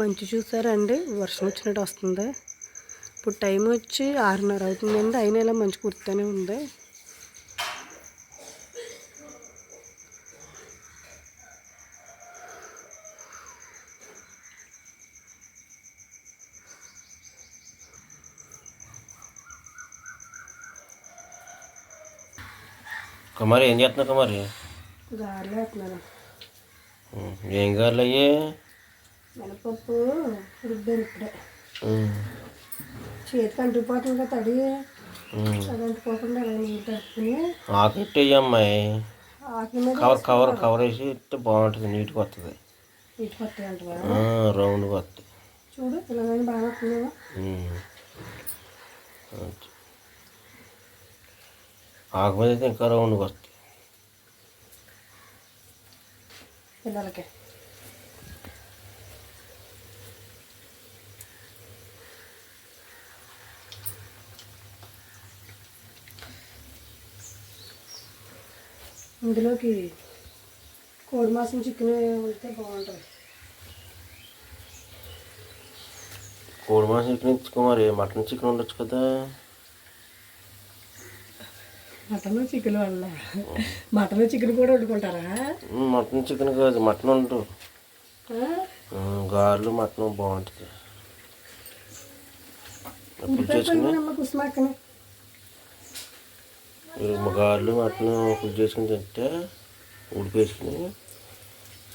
మంచి చూసారండి. వర్షం వచ్చినట్టు వస్తుంది. ఇప్పుడు టైం వచ్చి ఆరున్నర అవుతుందండి. అయినా ఇలా మంచి కుర్తానే ఉంది. కుమారి ఏం చేస్తున్నావు కుమారి? గారెలు వేస్తున్నాను. ఏం కావాలి అయ్యి మినపప్పు రుబ్బాను ఇప్పుడే. చేతికి అంటుకుపోతుంది కదా తడి. అది అంటుకోకుండా అలా నీళ్ళు అమ్మాయి. కవర్ కవర్ కవర్ వేసి ఇస్తే బాగుంటుంది నీట్గా వస్తుంది. కొత్త అంటవా రౌండ్గా వస్తుంది చూడు ఇలాగైనా బాగా మీద అయితే ఇంకా రౌండ్గా వస్తుంది పిల్లలకి. ఇందులోకి కోడి మాసం చికెన్ ఉంటే బాగుంటుంది. కోడి మాసం చికెన్ ఇచ్చు కుమారి మటన్ చికెన్ ఉండొచ్చు కదా? మటన్ చికెన్ వల్ల. మటన్ చికెన్ కూడా వండుకుంటారా? మటన్ చికెన్ కాదు మటన్ ఉండు గారెలు మటన్ బాగుంటుంది గారెలు మటన్ పులుసు చేసుకుని తింటే ఉడిపేసుకుని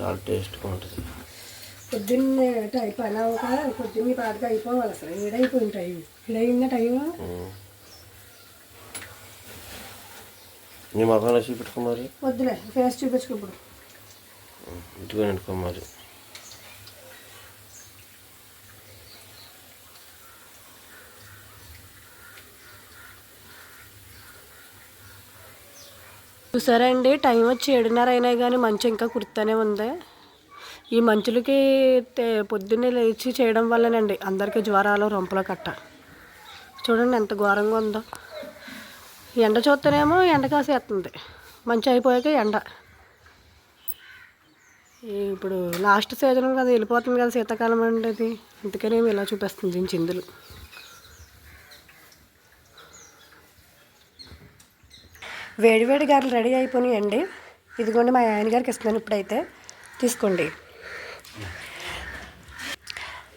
చాలా టేస్ట్గా ఉంటుంది. పొద్దున్నే టైం పని అవ్వక పొద్దున్న అయిపోవాలి అసలు. ఏడైపోయింది టైం ఏడైందా టైం. నీ మగం మరి. వద్దులే ఫేస్ చూపించుకో ఇప్పుడు. మరి. చూసారా అండి టైం వచ్చి ఏడున్నర అయినా కానీ మంచు ఇంకా కుర్తానే ఉంది. ఈ మంచులకి పొద్దున్నే లేచి చేయడం వల్లనండి అందరికీ జ్వరాలు రొంపలు కట్ట. చూడండి ఎంత ఘోరంగా ఉందో. ఎండ చూస్తేనేమో ఎండ కాసేస్తుంది మంచి అయిపోయాక ఎండ. ఇప్పుడు లాస్ట్ సీజన్ కదా వెళ్ళిపోతుంది కదా శీతాకాలం అండి అది. అందుకనే ఇలా చూపిస్తుంది చిందులు వేడివేడి గారెలు రెడీ అయిపోయినాయండి. ఇదిగోండి మా ఆయన గారికి ఇస్తున్నాను ఇప్పుడైతే. తీసుకోండి.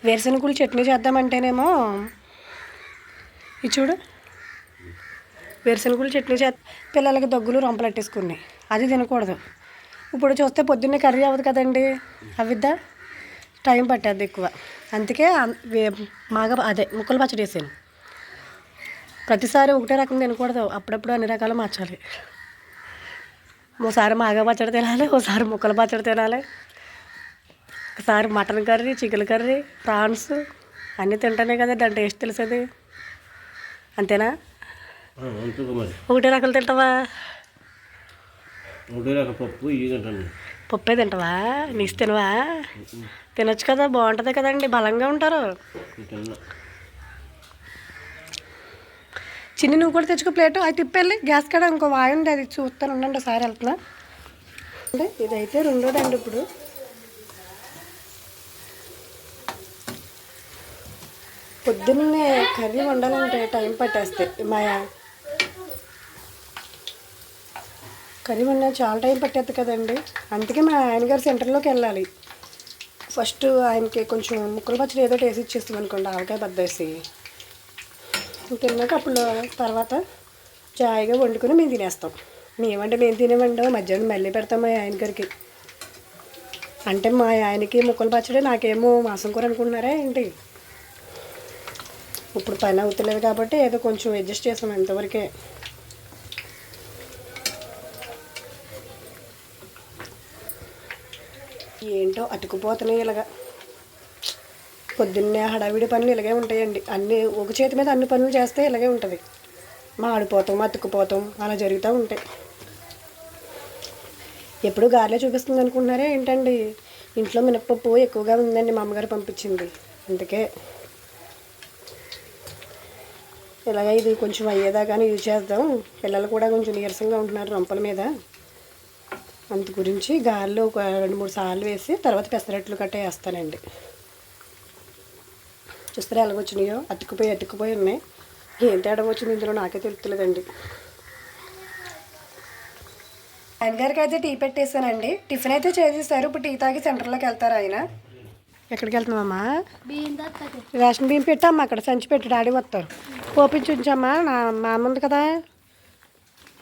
వేరుశనగలు చట్నీ చేద్దామంటేనేమో ఇది చూడు. వేరుశనగలు చట్నీ చే పిల్లలకి దగ్గులు రొంపలట్టేసుకున్నాయి అది తినకూడదు. ఇప్పుడు చూస్తే పొద్దున్నే కర్రీ అవ్వదు కదండి. అవిద్దా టైం పట్టేది ఎక్కువ. అందుకే మాగా అదే ముక్కలు పచ్చడి వేసాను ప్రతిసారి ఒకటే రకం తినకూడదు అప్పుడప్పుడు అన్ని రకాలు మార్చాలి. ఓసారి మాగా పచ్చడి తినాలి ఓసారి ముక్కల పచ్చడి తినాలి. ఒకసారి mutton curry chicken curry prawns అన్నీ తింటానే కదా దాని టేస్ట్ తెలిసేది. అంతేనా? ఒకటే రకాలు తింటావా? పప్పు పప్పే తింటావా? నీసు తినవా? తినొచ్చు కదా బాగుంటుంది కదండి బలంగా ఉంటారు. చిన్ని నువ్వు కూడా తెచ్చుకో ప్లేటు. అది తిప్పెళ్ళి గ్యాస్ కాడ ఇంకో వాయి ఉంది అది చూస్తాను ఉండండి ఒకసారి వెళ్తున్నా. అంటే ఇదైతే రెండోదండి ఇప్పుడు. పొద్దున్నే కర్రీ వండాలంటే టైం పట్టేస్తాయి మా కర్రీ వండా చాలా టైం పట్టేది కదండి. అందుకే మా ఆయనగారు సెంటర్లోకి వెళ్ళాలి. ఫస్ట్ ఆయనకి కొంచెం ముక్కలు పచ్చడి ఏదో టేస్ట్ ఇచ్చేస్తాం అనుకోండి ఆవకాయ బద్దేసి. తిన్నాక అప్పుడు తర్వాత జాయిగా వండుకొని మేము తినేస్తాం. మేమంటే మేము తినేవండో మధ్యాహ్నం మళ్ళీ పెడతాం మా ఆయన గారికి. అంటే మా ఆయనకి ముక్కలు పచ్చడి నాకేమో మాసం కూర అనుకుంటున్నారా ఏంటి? ఇప్పుడు పని అవుతలేదు కాబట్టి ఏదో కొంచెం అడ్జస్ట్ చేసాం ఎంతవరకే ఏంటో అతుకుపోతున్నాయి ఇలాగా. పొద్దున్నే హడావిడి పనులు ఇలాగే ఉంటాయండి. అన్ని ఒక చేతి మీద అన్ని పనులు చేస్తే ఇలాగే ఉంటుంది. మాడిపోతాం అతుక్కుపోతాం అలా జరుగుతూ ఉంటాయి. ఎప్పుడు గాలిలో చూపిస్తుంది అనుకుంటున్నారే ఏంటండి? ఇంట్లో మినప్పప్పు ఎక్కువగా ఉందండి మా అమ్మగారు పంపించింది. అందుకే ఇలాగ ఇది కొంచెం అయ్యేదాకానే యూజ్ చేద్దాం. పిల్లలు కూడా కొంచెం నీరసంగా ఉంటున్నారు రొంపల మీద. అంత గురించి గాలిలో ఒక రెండు మూడు సార్లు వేసి తర్వాత పెసరట్లు కట్ట వేస్తానండి చూస్తారా ఎలాగ వచ్చినాయో అతుక్కుపోయి అతుక్కుపోయి ఉన్నాయి. ఏం తేడా వచ్చింది ఇందులో నాకే తెలుస్తలేదండి ఆయన గారికి అయితే టీ పెట్టేశానండి. టిఫిన్ అయితే చేసేసారు. ఇప్పుడు టీ తాగి సెంటర్లోకి వెళ్తారు ఆయన. ఎక్కడికి వెళ్తున్నామమ్మా రేషన్ బియ్యం పెట్టమ్మా అక్కడ సంచి పెట్టి డాడీ వస్తారు. పోపించి ఉంచమ్మా నా మా అమ్మ ఉంది కదా.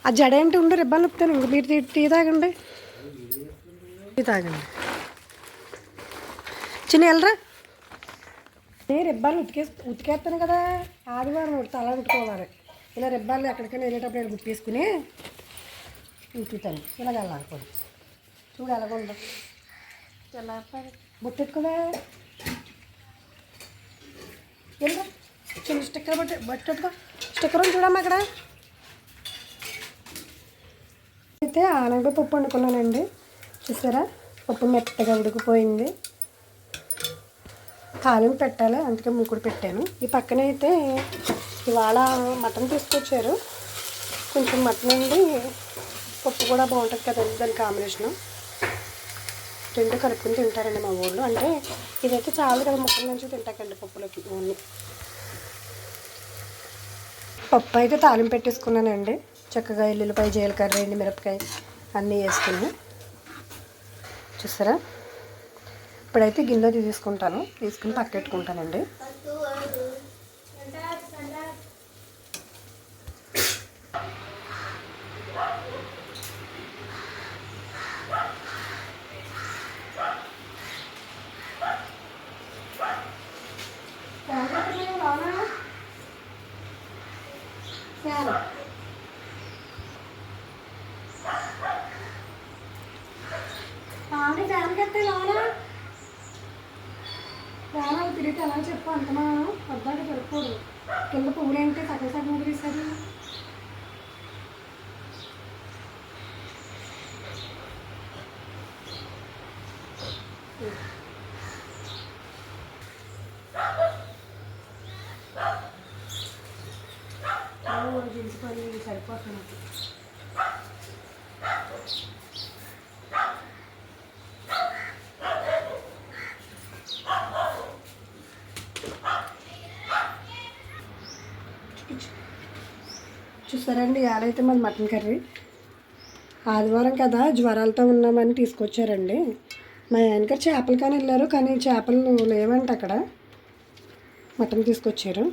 ఆ జడ ఏంటి? ఉండు రిబ్బన్ ఉప్పుతాను. ఇంక మీరు టీ- టీ తాగండి. టీ తాగండి. చిన్న వెళ్ళరా నేను రిబ్బాలు ఉతికే ఉతికేస్తాను కదా. ఆదివారం తల ఉట్టుకోవాలి ఇలా రిబ్బాలు ఎక్కడికైనా వెళ్ళేటప్పుడు ఇలా గుప్పేసుకుని ఉతుకుతాను. ఇలాగ వెళ్ళాలి చూడు ఎలాగుందో ఎలా పడి బొట్టెట్టుకోవా? వెళ్ళరా చిన్న స్టిక్కర్ బట్టి బట్టెట్టుకో. స్టిక్కర్ ఉంది చూడమ్మా అక్కడ. అయితే ఆనంద పప్పు వండుకున్నానండి. చూసారా? పప్పు మెత్తగా ఉడికిపోయింది. తాలింపు పెట్టాలి అందుకే మూకుడు పెట్టాను. ఈ పక్కన అయితే ఇవాళ మటన్ తీసుకొచ్చారు. కొంచెం మటన్ అండి పప్పు కూడా బాగుంటుంది కదండి దాని కాంబినేషను రెండు కలుపుకుని తింటారండి మా ఊళ్ళో అంటే ఇదైతే చాలు కదా ముక్కల నుంచి తింటాకండి పప్పులోకి ఓన్లీ. పప్పు అయితే తాలింపు పెట్టేసుకున్నానండి. చక్కగా ఎల్లుల్లిపాయ జీలకర్ర ఎండి మిరపకాయ అన్నీ వేసుకున్నాను. చూసారా? ఇప్పుడైతే గిన్నె తీసుకుంటాను తీసుకుని పక్కెట్టుకుంటానండి. కింద పువ్వులు ఏంటి సగం సగం చూసారండి ఇవాళైతే మాది మటన్ కర్రీ. ఆదివారం కదా జ్వరాలతో ఉన్నామని తీసుకొచ్చారండి. మా ఆయనగారు చేపలు కానీ వెళ్ళారు కానీ చేపలు లేవంట అక్కడ. మటన్ తీసుకొచ్చారు.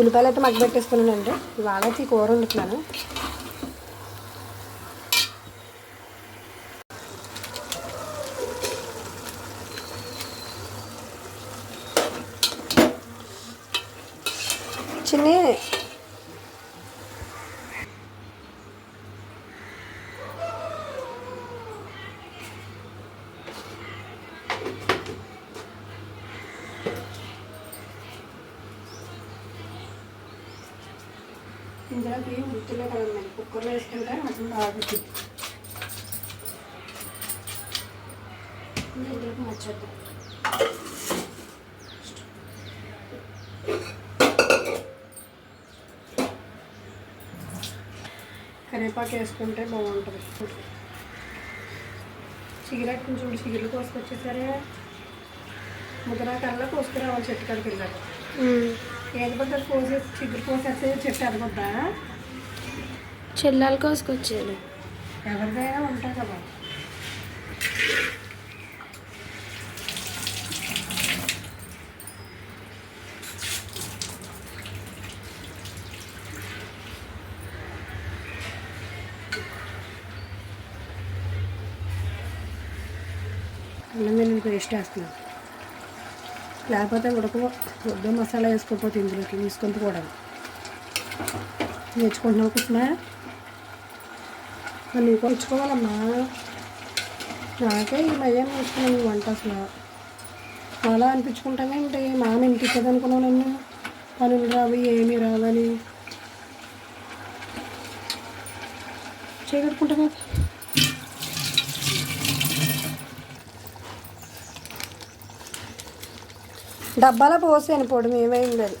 ఉల్లిపాయలు అయితే మగ్గ పెట్టేసుకున్నానండి. ఇవాళ అయితే ఈ కూర వండుతున్నాను. చిన్న ఇందులోకి గుర్తులే కదండి కుక్కర్లో వేసుకుంటే మటన్ బాగుంటుంది ఇందులోకి మర్చిద్దాం కరివేపాకు వేసుకుంటే బాగుంటుంది. సిగరెట్ కొంచెం సిగరెట్లు కోసుకొచ్చేసరే ముద్ర కోసుకురావాలి చెట్టు కాడికి వెళ్ళాక కోసేసి చిగురు కోసేస్తే చెట్టు ఎదగొద్దా చెల్లెలు కోసుకొచ్చాను ఎవరిదైనా ఉంటాయి కదా. అల్లం వెల్లుల్లి పేస్ట్ వేస్తున్నాను లేకపోతే ఉడక వద్ద మసాలా వేసుకోకపోతే ఇందులోకి తీసుకొని కూడా నేర్చుకుంటున్నావు కుట్టినా నువ్వు నీకు నేర్చుకోవాలమ్మా. నాకే ఈ మధ్య నేర్చుకున్నాను ఈ వంట అసలు? అలా అనిపించుకుంటామేంటి మామ ఇంటికి అనుకున్నావు నన్ను? పనులు రావు ఏమీ రావని చేయగలుగుకుంటాం డబ్బాలో పోసాను పొడి ఏమైంది అది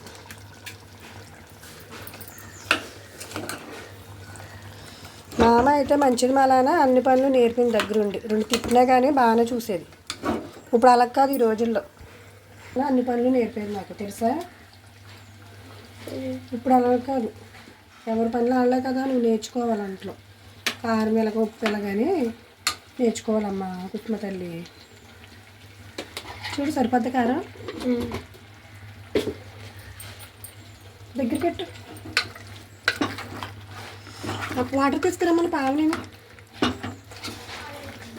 మామ అయితే మంచిది మలానా అన్ని పనులు నేర్పింది దగ్గరుండి. రెండు తిప్పినా కానీ బాగానే చూసేది. ఇప్పుడు అలా కాదు ఈ రోజుల్లో. అన్ని పనులు నేర్పేది నాకు తెలుసా? ఇప్పుడు అలా కాదు. ఎవరి పనులు అలా కదా నువ్వు నేర్చుకోవాలి అంట్లో కారం మెలక ఉప్పు కానీ నేర్చుకోవాలమ్మా కుటుంబ తల్లి. చూడు సరిపోద్ది కారం? దగ్గరికి పెట్టు. వాటర్ తీసుకురమ్మని పావని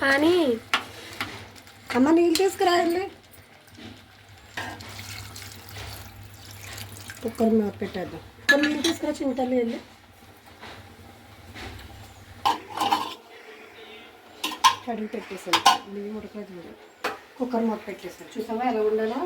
కానీ అమ్మ నీళ్ళు తీసుకురా వెళ్ళి. కుక్కర్ మీద పెట్టేద్దాం. కొన్ని నీళ్ళు తీసుకురా చింతలు వెళ్ళి. కడిగి పెట్టేసాను బియ్యం ఉడకలేదు కుక్కర్ మూత పెట్టేసాను చూసావా ఎలా ఉండాలో?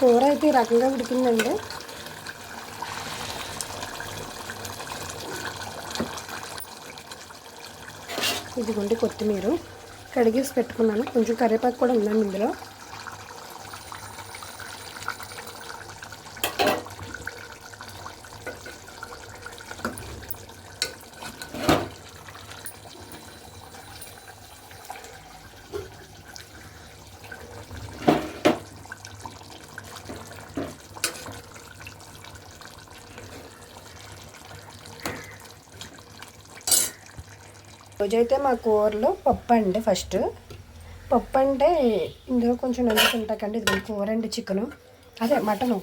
కూర అయితే ఈ రకంగా ఉడికిందండి. ఇదిగోండి కొత్తిమీర. కడిగేసి పెట్టుకున్నాను. కొంచెం కరివేపాకు కూడా ఉందండి ఇందులో. రోజైతే మా కూరలో పప్పు అండి ఫస్ట్. పప్పు అంటే ఇందులో కొంచెం నంచుకుంటాకండి ఇది కూర అండి చికెను. అదే మటను.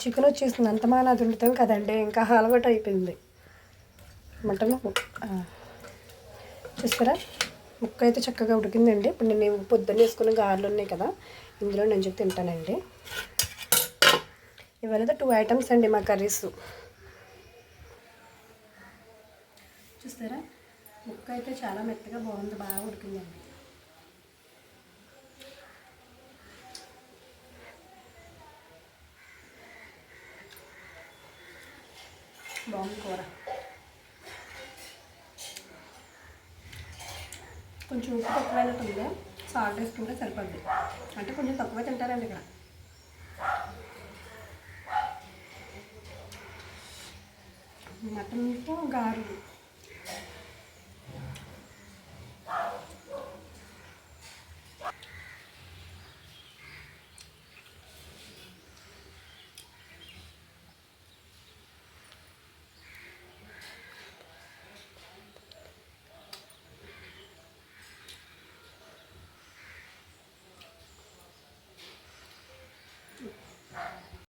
చికెన్ వచ్చేసింది. అంత మాన అది వండుతాం కదండి ఇంకా అలవాటు అయిపోయింది. మటను చూస్తారా? ముక్క అయితే చక్కగా ఉడికిందండి. ఇప్పుడు నేను పొద్దున్న వేసుకున్న గారెలు ఉన్నాయి కదా ఇందులో నంచుకు తింటానండి. ఇవన్నీ టూ ఐటమ్స్ అండి మా కర్రీస్. చూసారా? ముక్క అయితే చాలా మెత్తగా బాగుంది బాగా ఉడికిందండి. బాగుంది కూర. కొంచెం ఉప్పు తక్కువైనట్టు ఉంది? సాల్ట్ వేసుకుంటే సరిపడింది అంటే కొంచెం తక్కువ తింటారండి ఇక్కడ. మటన్తో గారెలు.